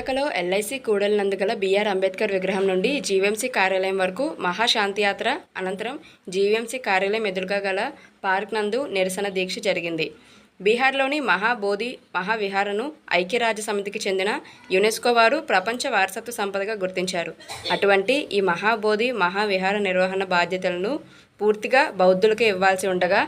విశాఖలో ఎల్ఐసి కూడలినందు గల బీఆర్ అంబేద్కర్ విగ్రహం నుండి జీవీఎంసీ కార్యాలయం వరకు మహాశాంతియాత్ర అనంతరం జీవీఎంసీ కార్యాలయం ఎదురుగా గల పార్క్ నందు నిరసన దీక్ష జరిగింది. బీహార్లోని మహాబోధి మహావిహారను ఐక్యరాజ్య సమితికి చెందిన యునెస్కో వారు ప్రపంచ వారసత్వ సంపదగా గుర్తించారు. అటువంటి ఈ మహాబోధి మహావిహార నిర్వహణ బాధ్యతలను పూర్తిగా బౌద్ధులకే ఇవ్వాల్సి ఉండగా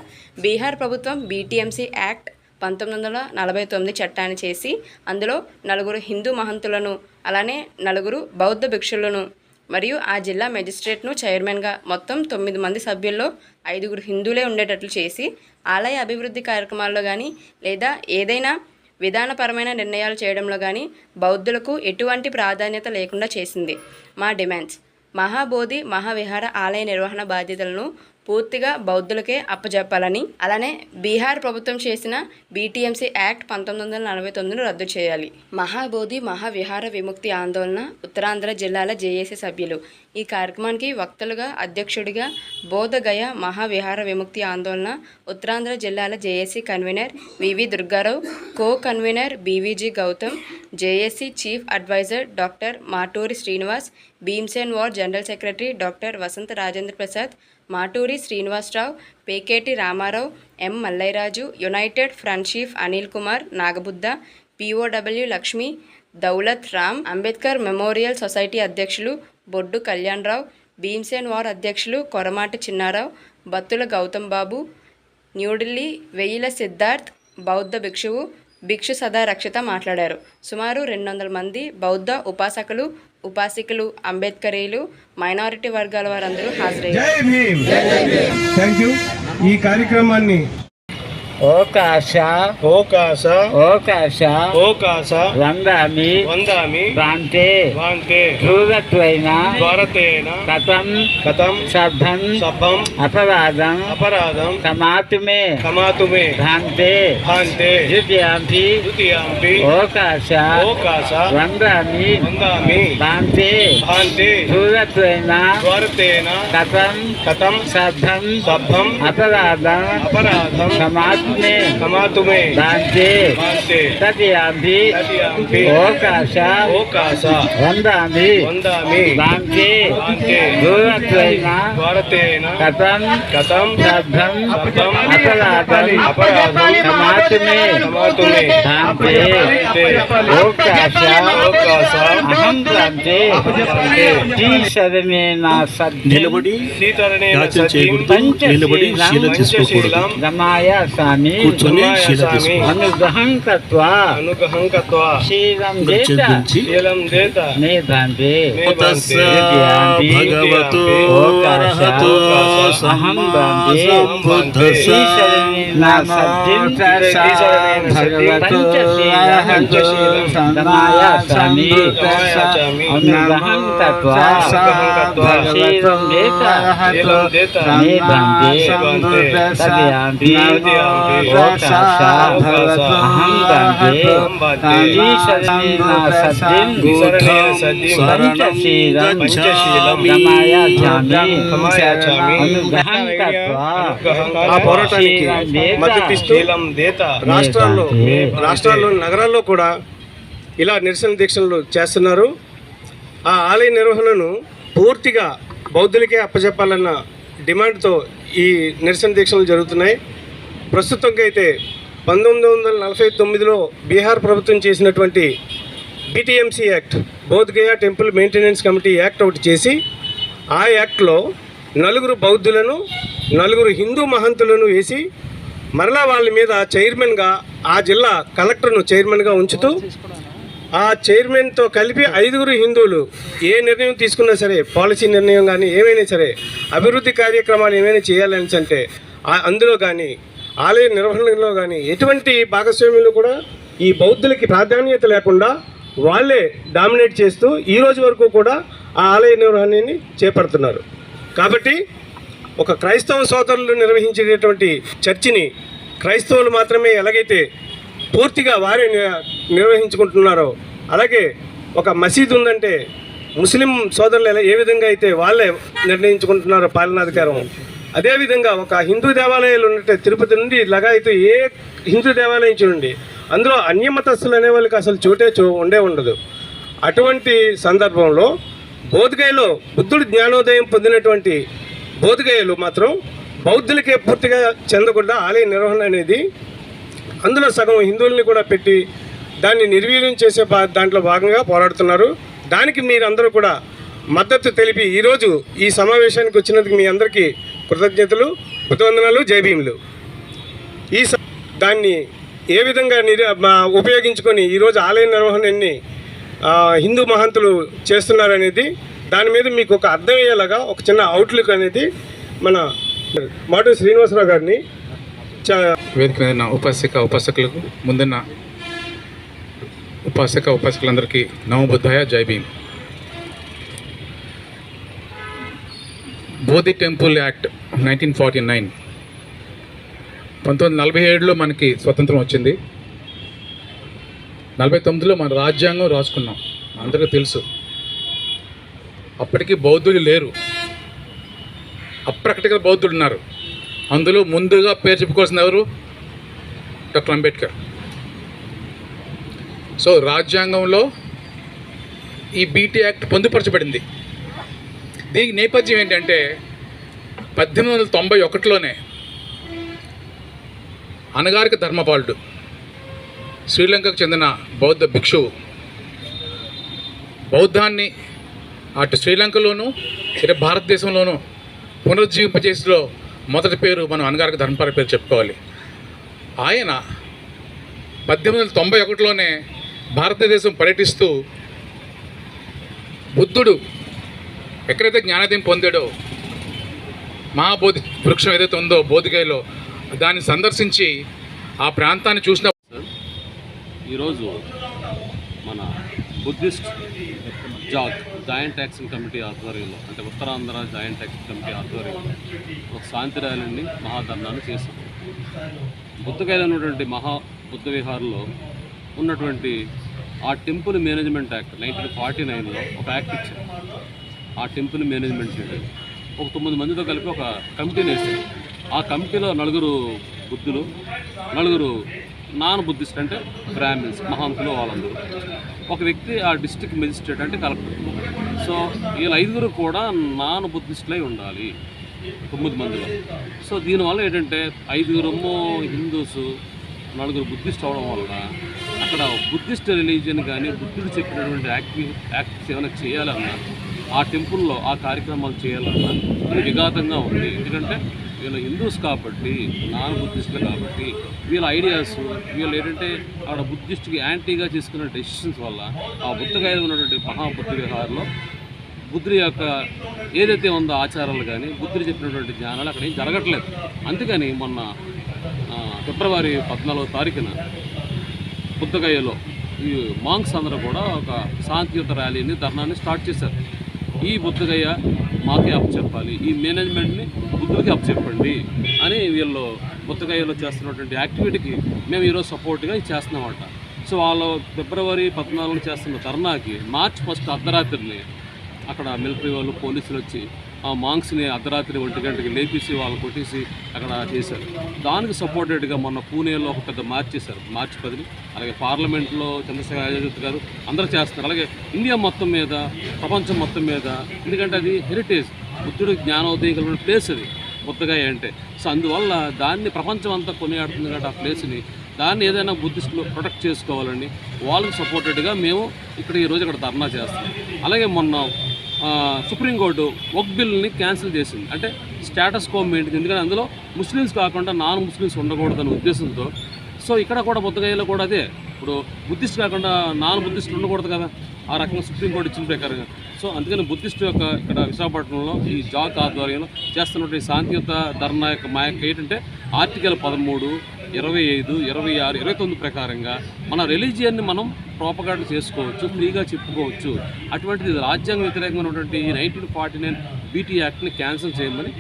బీహార్ ప్రభుత్వం బీటీఎంసీ యాక్ట్ పంతొమ్మిది వందల నలభై తొమ్మిది చట్టాన్ని చేసి అందులో నలుగురు హిందూ మహంతులను అలానే నలుగురు బౌద్ధ భిక్షులను మరియు ఆ జిల్లా మెజిస్ట్రేట్ను చైర్మన్గా మొత్తం తొమ్మిది మంది సభ్యుల్లో ఐదుగురు హిందువులే ఉండేటట్లు చేసి ఆలయ అభివృద్ధి కార్యక్రమాల్లో కానీ లేదా ఏదైనా విధానపరమైన నిర్ణయాలు చేయడంలో కానీ బౌద్ధులకు ఎటువంటి ప్రాధాన్యత లేకుండా చేసింది. మా డిమాండ్స్. మహాబోధి మహావిహార ఆలయ నిర్వహణ బాధ్యతలను పూర్తిగా బౌద్ధులకే అప్పజెప్పాలని. అలానే బీహార్ ప్రభుత్వం చేసిన బీటీఎంసీ యాక్ట్ పంతొమ్మిది వందల నలభై తొమ్మిదిను రద్దు చేయాలి. మహాబోధి మహావిహార విముక్తి ఆందోళన ఉత్తరాంధ్ర జిల్లాల జేఏసీ సభ్యులు. ఈ కార్యక్రమానికి వక్తలుగా అధ్యక్షుడిగా బోధగయ మహావిహార విముక్తి ఆందోళన ఉత్తరాంధ్ర జిల్లాల JAC convener VV Durgarao co convener BVG Gautam JAC chief advisor doctor Maturi Srinivas Bhimsen war general secretary doctor Vasanta Rajendra Prasad Maturi Srinivasarao Peketi Ramarao M Mallairaju united front chief Anil Kumar Nagabudda POW Lakshmi Daulat Ram Ambedkar memorial society అధ్యక్షులు Boddu Kalyan Rao Bhimsen war అధ్యక్షులు కొరమాటి చిన్నారావు బత్తుల గౌతమ్ బాబు న్యూఢిల్లీ వెయ్యిల సిద్ధార్థ్ బౌద్ధ భిక్షువు భిక్షు సదా రక్షిత మాట్లాడారు. సుమారు రెండు వందల మంది బౌద్ధ ఉపాసకులు ఉపాసికులు అంబేద్కరీలు మైనారిటీ వర్గాల వారందరూ హాజరయ్యారు. ఈ కార్యక్రమాన్ని ओ काशा ओ ओकाशा। ओकाश। ओकाश। ओकाश। वन्दामि वन्दामि वान्ते वान्ते ध्रुवत्वेन। द्वारतेन कथं कथं शब्दं शब्दम्। अपराधम्। अपराधं क्षमातु मे। क्षमातु मे। भान्ते। भान्ते। द्वितीयांपि द्वितीयांपि ओकाश। ओकाश। वन्दामि वन्दामि भान्ते। भान्ते। ध्रुवत्वेन। द्वारतेन कथं कथं शब्दं शब्दम्। अपराधम्। अपराधं क्षमातु భ్రాంతే భాంతే తదియాంపి తదియాంపి ఓకాశ ఓకాస వందామి వందామి భాంతే భాంతే దూరత్వైన భారతేన కథం కథం సభం అబద్ధం అపరాధం అపరాధం సమాతుమే సమాతు మే భాంతే భాంతే ఓకాశ ఓకాస అహం ప్రాంతే శ్రీశరణేన సద్యం నిలబడి సీతరణేన యాచన సతీం చేయకూడదు నిలబడి శీల తీసుకోకూడదు పంచశీలం రమాయ స్వామి కూర్చొని శీల స్వామి. తీసుకోకూడదు అనుగ్రహం కత్వా అనుగ్రహం కత్వా క్షీరం ఇక్కడ దేత చెందించి శీలం దేత మే భ్రాంతే మే తస్స భాంతే. భగవతో ఓకాశ అర్హతో అహం సమ్మా భాంతే సంబుద్ధస్స శ్రీశరణేన సద్యం శ్రీశరణేన సద్యం పంచశీలం పంచశీలం రమాయ స్వామి రమాయాచామి. అనుగ్రహం కత్వా అనుగ్రహం కత్వా క్షీరం రాష్ట్రాల్లో రాష్ట్రాల్లో నగరాల్లో కూడా ఇలా నిరసన దీక్షలు చేస్తున్నారు ఆ ఆలయ నిర్వహణను పూర్తిగా బౌద్ధులకే అప్పచెప్పాలన్న డిమాండ్తో ఈ నిరసన దీక్షలు జరుగుతున్నాయి. ప్రస్తుతంకైతే పంతొమ్మిది వందల నలభై తొమ్మిదిలో బీహార్ ప్రభుత్వం చేసినటువంటి BTMC act Bodhgaya temple maintenance committee act ఒకటి చేసి ఆ యాక్ట్లో నలుగురు బౌద్ధులను నలుగురు హిందూ మహంతులను వేసి మరలా వాళ్ళ మీద చైర్మన్గా ఆ జిల్లా కలెక్టర్ను చైర్మన్గా ఉంచుతూ ఆ చైర్మన్తో కలిపి ఐదుగురు హిందువులు ఏ నిర్ణయం తీసుకున్నా సరే పాలసీ నిర్ణయం కానీ ఏమైనా సరే అభివృద్ధి కార్యక్రమాలు ఏమైనా చేయాలని అంటే అందులో కానీ ఆలయ నిర్వహణలో కానీ ఎటువంటి భాగస్వామ్యులు కూడా ఈ బౌద్ధులకి ప్రాధాన్యత లేకుండా వాళ్ళే డామినేట్ చేస్తూ ఈ రోజు వరకు కూడా ఆ ఆలయ నిర్వహణని చేపడుతున్నారు. కాబట్టి ఒక క్రైస్తవ సోదరులు నిర్వహించేటటువంటి చర్చిని క్రైస్తవులు మాత్రమే ఎలాగైతే పూర్తిగా వారే నిర్వహించుకుంటున్నారో అలాగే ఒక మసీద్ ఉందంటే ముస్లిం సోదరులు ఎలా ఏ విధంగా అయితే వాళ్ళే నిర్ణయించుకుంటున్నారో పాలనాధికారం అదేవిధంగా ఒక హిందూ దేవాలయాలు ఉన్నట్టే తిరుపతి నుండి లగాయతు ఏ హిందూ దేవాలయం చూడండి అందులో అన్యమతస్తులు అనే వాళ్ళకి అసలు చోటే చో ఉండే ఉండదు. అటువంటి సందర్భంలో బోధగయలో బుద్ధుడు జ్ఞానోదయం పొందినటువంటి బోధగయలు మాత్రం బౌద్ధులకే పూర్తిగా చెందకుండా ఆలయ నిర్వహణ అనేది అందులో సగం హిందువుల్ని కూడా పెట్టి దాన్ని నిర్వీర్యం చేసే దాంట్లో భాగంగా పోరాడుతున్నారు. దానికి మీరందరూ కూడా మద్దతు తెలిపి ఈరోజు ఈ సమావేశానికి వచ్చినందుకు మీ అందరికీ కృతజ్ఞతలు కృతవందనాలు జైభీములు ఈ స- దాన్ని ఏ విధంగా నిర్ మా- ఉపయోగించుకొని ఈరోజు ఆలయ నిర్వహణని హిందూ మహంతులు చేస్తున్నారనేది దాని మీద మీకు ఒక అర్థమయ్యేలాగా ఒక చిన్న అవుట్లుక్ అనేది మన మాటు శ్రీనివాసరావు గారిని వేదిక మీద ఉపాసిక ఉపాసక ఉపాసకులకు ముందున్న ఉపాసక ఉపాసకులందరికీ నవబుద్ధాయ జై Bhim. Bodhi temple act nineteen forty nine. పంతొమ్మిది నలభై ఏడులో మనకి స్వతంత్రం వచ్చింది. నలభై తొమ్మిదిలో మన రాజ్యాంగం రాసుకున్నాం. అందరికీ తెలుసు. అప్పటికి బౌద్ధులు లేరు. అప్రకటిక బౌద్ధులు ఉన్నారు. అందులో ముందుగా పేరు చెప్పుకోవాల్సిన ఎవరు? డాక్టర్ అంబేద్కర్. సో రాజ్యాంగంలో ఈ బీటీ యాక్ట్ పొందుపరచబడింది. దీనికి నేపథ్యం ఏంటంటే పద్దెనిమిది వందల తొంభై ఒకటిలోనే అనగారిక ధర్మపాలుడు శ్రీలంకకు చెందిన బౌద్ధ భిక్షువు బౌద్ధాన్ని అటు శ్రీలంకలోనూ ఇటు భారతదేశంలోనూ పునరుజ్జీవింపజేసిలో మొదటి పేరు మనం అనగారిక ధర్మపాల పేరు చెప్పుకోవాలి. ఆయన పద్దెనిమిది వందల తొంభై ఒకటిలోనే భారతదేశం పర్యటిస్తూ బుద్ధుడు ఎక్కడైతే జ్ఞానోదయం పొందాడో మహాబోధి వృక్షం ఏదైతే ఉందో బోధికాయలో దాన్ని సందర్శించి ఆ ప్రాంతాన్ని చూసిన ఈరోజు మన బుద్ధిస్ట్ జాగ్ జాయింట్ యాక్షన్ కమిటీ ఆధ్వర్యంలో అంటే ఉత్తరాంధ్ర జాయింట్ యాక్షన్ కమిటీ ఆధ్వర్యంలో ఒక శాంతి ర్యాలీని మహాధర్నాన్ని చేశాం. బుద్ధగైలో ఉన్నటువంటి మహా బుద్ధ విహార్లో ఉన్నటువంటి ఆ temple management act nineteen forty నైన్లో ఒక యాక్ట్ ఇచ్చారు. ఆ టెంపుల్ మేనేజ్మెంట్ చేయడం. ఒక తొమ్మిది మందితో కలిపి ఒక కమిటీని వేసాడు ఆ కమిటీలో నలుగురు బుద్ధులు నలుగురు నాన్ బుద్ధిస్ట్ అంటే బ్రాహ్మిన్స్ మహాంతులు వాళ్ళందరూ. ఒక వ్యక్తి ఆ డిస్ట్రిక్ట్ మెజిస్ట్రేట్ అంటే కలెక్టర్. సో వీళ్ళ ఐదుగురు కూడా నాన్ బుద్ధిస్టులై ఉండాలి. తొమ్మిది మందిలో. సో దీనివల్ల ఏంటంటే ఐదుగురేమో హిందూస్ నలుగురు బుద్ధిస్ట్ అవడం వల్ల అక్కడ బుద్ధిస్ట్ రిలీజియన్ కానీ బుద్ధుడు చెప్పినటువంటి యాక్టివ్ యాక్ట్స్ ఏమైనా చేయాలన్నా ఆ టెంపుల్లో ఆ కార్యక్రమాలు చేయాలన్నా విఘాతంగా ఉంది. ఎందుకంటే వీళ్ళు హిందూస్ కాబట్టి నాన్ బుద్ధిస్టులు కాబట్టి వీళ్ళ ఐడియాస్ వీళ్ళు ఏంటంటే ఆడ బుద్ధిస్టుకి యాంటీగా తీసుకున్న డెసిషన్స్ వల్ల ఆ బుద్ధగాయ ఉన్నటువంటి మహాబుద్ధి విహారంలో బుద్ధుడి యొక్క ఏదైతే ఉందో ఆచారాలు కానీ బుద్ధుడు చెప్పినటువంటి జ్ఞానాలు అక్కడ ఏం జరగట్లేదు. అందుకని మొన్న ఫిబ్రవరి పద్నాలుగో తారీఖున బుద్ధగయలో ఈ మాంగ్స్ అందరూ కూడా ఒక శాంతియుత ర్యాలీని ధర్నాన్ని స్టార్ట్ చేశారు. ఈ బుద్ధగయ్య మాకే అప్పచెప్పాలి ఈ మేనేజ్మెంట్ని బుద్ధుడికి అప్పచెప్పండి అని వీళ్ళు బుద్ధగయ్యలో చేస్తున్నటువంటి యాక్టివిటీకి మేము ఈరోజు సపోర్ట్గా చేస్తున్నామంట. సో వాళ్ళు ఫిబ్రవరి పద్నాలుగున చేస్తున్న ధర్నాకి మార్చ్ ఫస్ట్ అర్ధరాత్రిని అక్కడ మిలిటరీ వాళ్ళు పోలీసులు వచ్చి ఆ మాంగ్స్ని అర్ధరాత్రి ఒంటి గంటకి లేపేసి వాళ్ళు కొట్టేసి అక్కడ చేశారు. దానికి సపోర్టెడ్గా మొన్న పూణేలో ఒక పెద్ద మార్చ్ చేశారు. మార్చి పదిని. అలాగే పార్లమెంట్లో చంద్రశేఖర్ ఆజాద్ గారు అందరూ చేస్తున్నారు. అలాగే ఇండియా మొత్తం మీద ప్రపంచం మొత్తం మీద ఎందుకంటే అది హెరిటేజ్ బుద్ధుడు జ్ఞానోదయం కలిగిన ప్లేస్ అది. బుద్ధగాయ అంటే సో అందువల్ల దాన్ని ప్రపంచం అంతా కొనియాడుతుంది కాబట్టి ఆ ప్లేస్ని దాన్ని ఏదైనా బుద్ధిస్టులు ప్రొటెక్ట్ చేసుకోవాలని వాళ్ళకి సపోర్టెడ్గా మేము ఇక్కడ ఈరోజు ఇక్కడ ధర్నా చేస్తాం అలాగే మొన్న సుప్రీంకోర్టు వక్ బిల్ని క్యాన్సిల్ చేసింది. అంటే స్టేటస్ కో మెయింటైన్ ఎందుకంటే అందులో ముస్లిమ్స్ కాకుండా నాన్ ముస్లిమ్స్ ఉండకూడదనే ఉద్దేశంతో. సో ఇక్కడ కూడా బుద్ధగయ్యలో కూడా అదే. ఇప్పుడు బుద్ధిస్ట్ కాకుండా నాన్ బుద్ధిస్టులు ఉండకూడదు కదా. ఆ రకంగా సుప్రీంకోర్టు ఇచ్చిన ప్రకారంగా. సో అందుకని బుద్ధిస్ట్ యొక్క ఇక్కడ విశాఖపట్నంలో ఈ జాక్ ఆధ్వర్యంలో చేస్తున్నటువంటి శాంతియుత ధర్నా యొక్క మా యొక్క ఏంటంటే ఆర్టికల్ పదమూడు ఇరవై ఐదు ఇరవై ఆరు ఇరవై తొమ్మిది ప్రకారంగా మన రిలీజియన్ని మనం ప్రోపగాండ్ చేసుకోవచ్చు ఫ్రీగా చెప్పుకోవచ్చు. అటువంటిది రాజ్యాంగ వ్యతిరేకమైనటువంటి ఈ నైన్టీన్ ఫార్టీ నైన్ బీటీ యాక్ట్ని క్యాన్సిల్ చేయమని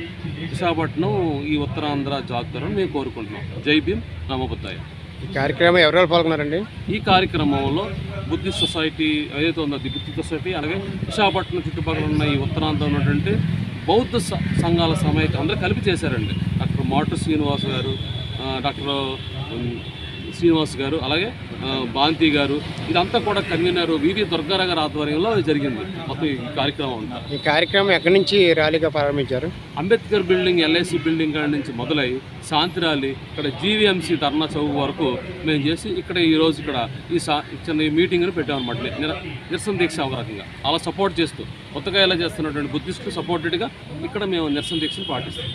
విశాఖపట్నం ఈ ఉత్తరాంధ్ర జాగ్రత్తలను మేము కోరుకుంటున్నాం. జై భీమ్ నమబుద్ధాయ ఈ కార్యక్రమం ఎవరెవరు పాల్గొన్నారండి? ఈ కార్యక్రమంలో బుద్ధిస్ట్ సొసైటీ ఏదైతే ఉందో ది బుద్ధిస్ట్ సొసైటీ అలాగే విశాఖపట్నం చుట్టుపక్కల ఉన్న ఈ ఉత్తరాంధ్ర ఉన్నటువంటి బౌద్ధ సంఘాల సమైక్య అందరూ కలిపి చేశారండి. డాక్టర్ మాటు శ్రీనివాస్ గారు డాక్టర్ శ్రీనివాస్ గారు అలాగే భాంతి గారు ఇదంతా కూడా కన్వీనర్ వివి దుర్గారావు గారి ఆధ్వర్యంలో జరిగింది. మొత్తం ఈ కార్యక్రమం అంతా. ఈ కార్యక్రమం ఎక్కడి నుంచి ర్యాలీగా ప్రారంభించారు? అంబేద్కర్ బిల్డింగ్ ఎల్ఐసి బిల్డింగ్ కాడ నుంచి మొదలై శాంతిరాలి ఇక్కడ జీవీఎంసీ ధర్నా చౌక్ వరకు మేము చేసి ఇక్కడ ఈరోజు ఇక్కడ ఈ సా చిన్న ఈ మీటింగ్ని పెట్టామన్నమాట నిర నిరసన దీక్ష ఒక రకంగా అలా సపోర్ట్ చేస్తూ కొత్తగా ఎలా చేస్తున్నటువంటి బుద్ధిస్టులు సపోర్టెడ్గా ఇక్కడ మేము నిరసన దీక్షను పాటిస్తాం.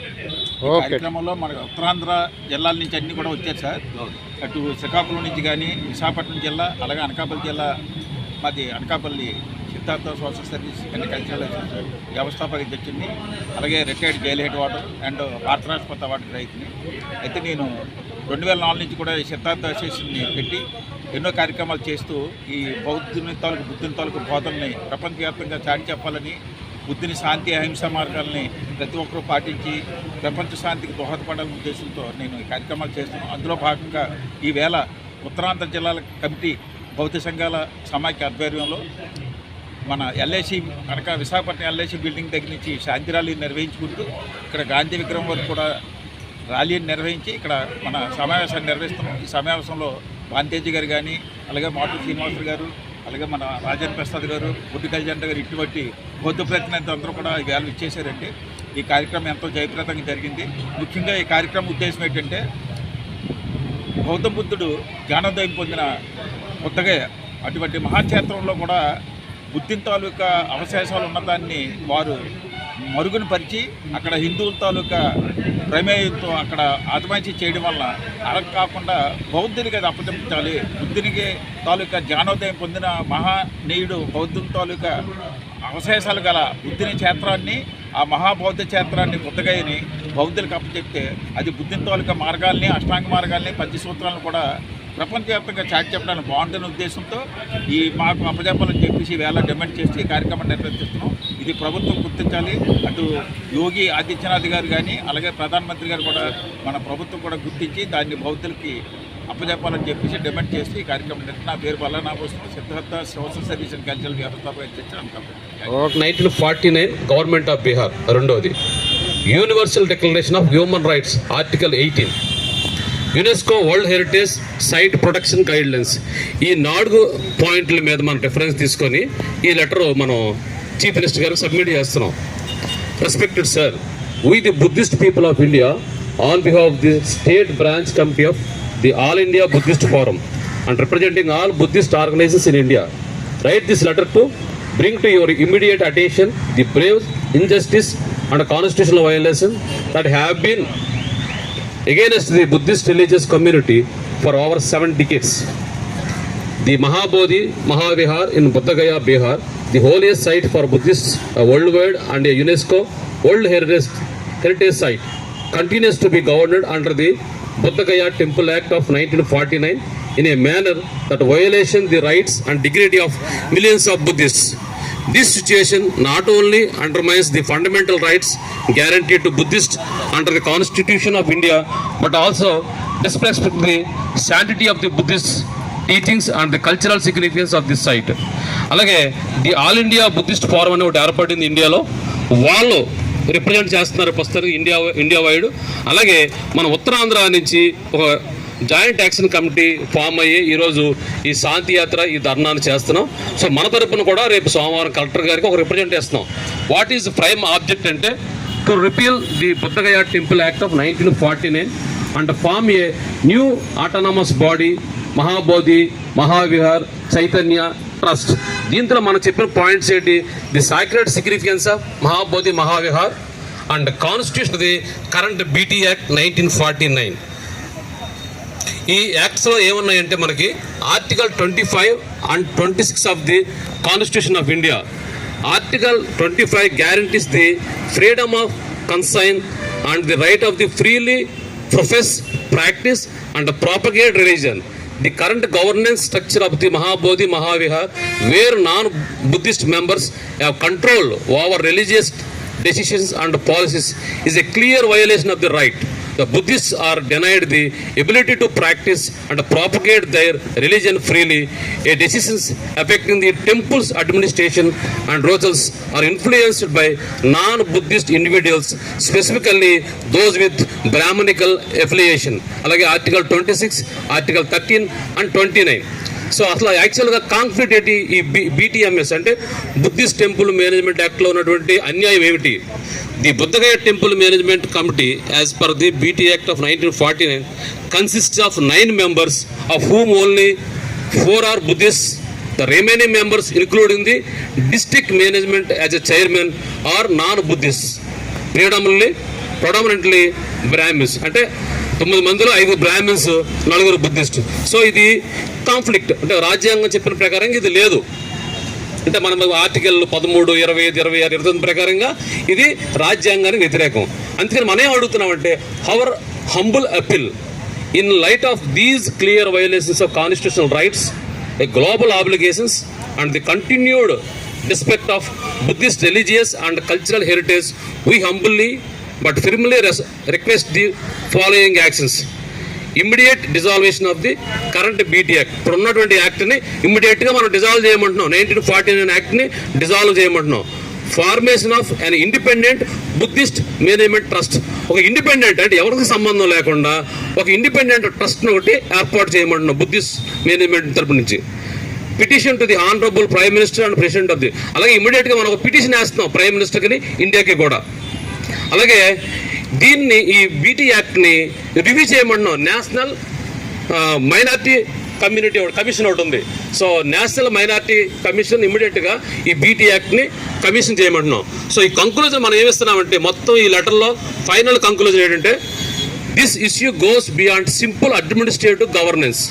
కార్యక్రమంలో మన ఉత్తరాంధ్ర జిల్లాల నుంచి అన్ని కూడా వచ్చాయి సార్. అటు శ్రీకాకుళం నుంచి కానీ విశాఖపట్నం జిల్లా అలాగే అనకాపల్లి జిల్లా మాది Anakapalli Siddhartha social service and cultural వ్యవస్థాపక అధ్యక్షుడిని అలాగే retired jail head warder and ఆర్థరాష్ట్రపతి award రైతుని. అయితే నేను రెండు వేల నాలుగు నుంచి కూడా సిద్ధార్థ అసోసియేషన్ని పెట్టి ఎన్నో కార్యక్రమాలు చేస్తూ ఈ బౌద్ధుని తాలూకు బుద్ధుని తాలూకు బోధనని ప్రపంచవ్యాప్తంగా చాటి చెప్పాలని బుద్ధిని శాంతి అహింస మార్గాల్ని ప్రతి ఒక్కరూ పాటించి ప్రపంచ శాంతికి దోహదపడాలనే ఉద్దేశంతో నేను ఈ కార్యక్రమాలు చేస్తున్నాను అందులో భాగంగా ఈవేళ ఉత్తరాంధ్ర జిల్లాల కమిటీ బౌద్ధ సంఘాల సమాఖ్య ఆధ్వర్యంలో మన ఎల్ఐసి కనుక విశాఖపట్నం ఎల్ఐసి బిల్డింగ్ దగ్గర నుంచి శాంతి ర్యాలీ నిర్వహించుకుంటూ ఇక్కడ గాంధీ విగ్రహం వరకు కూడా ర్యాలీని నిర్వహించి ఇక్కడ మన సమావేశాన్ని నిర్వహిస్తున్నాం. ఈ సమావేశంలో భాంతేజీ గారు కానీ అలాగే మాటు శ్రీనివాసులు గారు అలాగే మన రాజేంద్ర ప్రసాద్ గారు బుడ్డి కళ్యాణ్ గారు ఇటువంటి బౌద్ధ ప్రతినిధి అందరూ కూడా ఈ వేళ ఇచ్చేశారంటే ఈ కార్యక్రమం ఎంతో జయప్రదంగా జరిగింది. ముఖ్యంగా ఈ కార్యక్రమం ఉద్దేశం ఏంటంటే గౌతమ బుద్ధుడు జ్ఞానోదయం పొందిన కొత్తగా అటువంటి మహాక్షేత్రంలో కూడా బుద్ధిని తాలూకా అవశేషాలు ఉన్నదాన్ని వారు మరుగున పరిచి అక్కడ హిందువుల తాలూకా ప్రమేయంతో అక్కడ ఆత్మహత్య చేయడం వల్ల అలా కాకుండా బౌద్ధునికి అది అప్పచెప్పించాలి బుద్ధునికి తాలూకా జ్ఞానోదయం పొందిన మహానీయుడు బౌద్ధుని తాలూకా అవశేషాలు గల బుద్ధిని క్షేత్రాన్ని ఆ మహాబౌద్ధ క్షేత్రాన్ని బుద్ధగయని బౌద్ధులకు అప్పచెప్తే అది బుద్ధిని తాలూకా మార్గాల్ని అష్టాంగ మార్గాల్ని పంచసూత్రాలను కూడా ప్రపంచవ్యాప్తంగా చాటి చెప్పడానికి బాగుంటున్న ఉద్దేశంతో ఈ మాకు అప్పజెప్పాలని చెప్పేసి వేళ డిమాండ్ చేసి ఈ కార్యక్రమం నిర్వహిస్తున్నాం ఇది ప్రభుత్వం గుర్తించాలి. అటు యోగి ఆదిత్యనాథ్ గారు కానీ అలాగే ప్రధానమంత్రి గారు కూడా మన ప్రభుత్వం కూడా గుర్తించి దాన్ని బౌద్ధులకి అప్పజెప్పాలని చెప్పేసి డిమాండ్ చేసి ఈ కార్యక్రమం నిర్వహిస్తున్న. నా పేరు బల్లా వస్తుంది Siddhartha social service and cultural వ్యవస్థాపక అధ్యక్షుడు nineteen forty nine government of Bihar రెండోది. Universal Declaration of Human Rights article eighteen. UNESCO world heritage site protection guidelines. ఈ నాలుగు పాయింట్ల మీద మనం రిఫరెన్స్ తీసుకొని ఈ లెటర్ మనం చీఫ్ మినిస్టర్ గారికి సబ్మిట్ చేస్తున్నాం. Respected sir we the Buddhist people of India on behalf the state branch committee of the all India Buddhist forum and representing all Buddhist organisations in India write this letter to bring to your immediate attention the grave injustice and constitutional violation that have been against the Buddhist religious community for over seven decades. The Mahabodhi Mahavihar in Buddhagaya, Bihar, the holiest site for Buddhists worldwide and a UNESCO World Heritage, Heritage Site, continues to be governed under the Buddhagaya Temple Act of 1949 in a manner that violates the rights and dignity of millions of Buddhists. This situation not only undermines the fundamental rights guarantee to Buddhist under the constitution of India but also disrespects the sanctity of the Buddhist teachings and the cultural significance of this site అలాగే the all India Buddhist forum అనే ఒకటి ఏర్పడింది ఇండియాలో. వాళ్ళు represent చేస్తున్నారు ప్రస్తుతానికి India India wide అలాగే మన ఉత్తరాంధ్ర నుంచి ఒక జాయింట్ యాక్షన్ కమిటీ ఫామ్ అయ్యి ఈరోజు ఈ శాంతి యాత్ర ఈ ధర్నాను చేస్తున్నాం. సో మన తరపున కూడా రేపు సోమవారం కలెక్టర్ గారికి ఒక రిప్రజెంట్ చేస్తున్నాం వాట్ ఈజ్ ప్రైమ్ ఆబ్జెక్ట్ అంటే to repeal the Bodhgaya temple act of nineteen forty nine and form a new autonomous body Mahabodhi Mahavihar Chaitanya trust దీంట్లో మనం చెప్పిన పాయింట్స్ ఏంటి? The sacred significance of Mahabodhi Mahavihar and constitution the current BT act nineteen forty nine ఈ యాక్ట్స్లో ఏమున్నాయంటే మనకి article twenty five and twenty six of the constitution of India. Article twenty five guarantees the freedom of conscience and the right of the freely profess practice and propagate religion the current governance structure of the Mahabodhi Mahavihar where non Buddhist members have control over religious decisions and policies is a clear violation of the right the Buddhists are denied the ability to practice and propagate their religion freely. A decisions affecting the temple's administration and rosals are influenced by non-Buddhist individuals, specifically those with Brahmanical affiliation. Alage Article 26, Article 13 and 29. So అసలు యాక్చువల్గా conflict ఏంటి ఈ BTMS అంటే Buddhist temple management యాక్ట్లో ఉన్నటువంటి అన్యాయం ఏమిటి? The Bodhgaya temple management committee as per the BT act of nineteen forty nine consist of nine members of whom only four are Buddhist the remaining members including the district management as a chairman are non Buddhist predominantly predominantly Brahmins అంటే తొమ్మిది మందిలో ఐదు బ్రాహ్మిన్స్ నలుగురు Buddhist so ఇది conflict అంటే రాజ్యాంగం చెప్పిన ప్రకారం ఇది లేదు. అంటే మనం ఆర్టికల్ పదమూడు ఇరవై ఐదు ఇరవై ఆరు ఇరవై ప్రకారంగా ఇది రాజ్యాంగానికి వ్యతిరేకం. అందుకని మనం అడుగుతున్నామంటే our humble appeal in light of these clear violations of constitutional rights a global obligations and the continued respect of Buddhist religious and cultural heritage we humbly but firmly request the following actions. Immediate dissolution of the current BT act ఇప్పుడు ఉన్నటువంటి యాక్ట్ని ఇమ్మీడియట్గా మనం dissolve చేయమంటున్నాం. Nineteen forty nine యాక్ట్ని dissolve చేయమంటున్నాం. Formation of an independent Buddhist management trust ఒక independent అంటే ఎవరికి సంబంధం లేకుండా ఒక ఇండిపెండెంట్ ట్రస్ట్ని ఒకటి ఏర్పాటు చేయమంటున్నాం బుద్ధిస్ట్ మేనేజ్మెంట్ తరపు నుంచి. Petition to the honourable prime minister and president of the అలాగే ఇమీడియట్గా మనం ఒక పిటిషన్ వేస్తున్నాం ప్రైమ్ మినిస్టర్కి ఇండియాకి కూడా. అలాగే దీన్ని ఈ బీటీ యాక్ట్ని రివ్యూ చేయమన్నాం నేషనల్ మైనార్టీ కమ్యూనిటీ కమిషన్ ఒకటి ఉంది. సో నేషనల్ మైనార్టీ కమిషన్ ఇమీడియట్గా ఈ బీటీ యాక్ట్ని కమిషన్ చేయమంటున్నాం. సో ఈ కంక్లూజన్ మనం ఏమిస్తున్నామంటే మొత్తం ఈ లెటర్లో ఫైనల్ కంక్లూజన్ ఏంటంటే this issue goes beyond simple administrative governance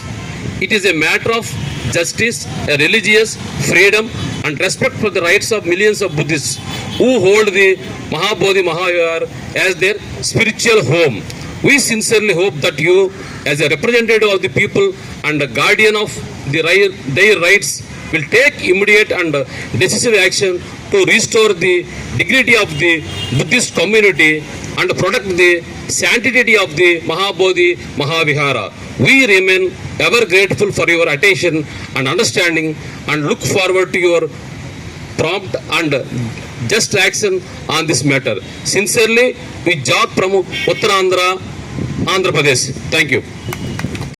it is a matter of justice religious freedom and respect for the rights of millions of Buddhists who hold the Mahabodhi Mahayar as their spiritual home. We sincerely hope that you, as a representative of the people and a guardian of the, their rights, will take immediate and decisive action to restore the dignity of the Buddhist community and protect the sanctity of the Mahabodhi Mahavihara. We remain ever grateful for your attention and understanding and look forward to your prompt and just action on this matter sincerely we job ప్రముఖ్ Uttarandhra Andhra Pradesh. Thank you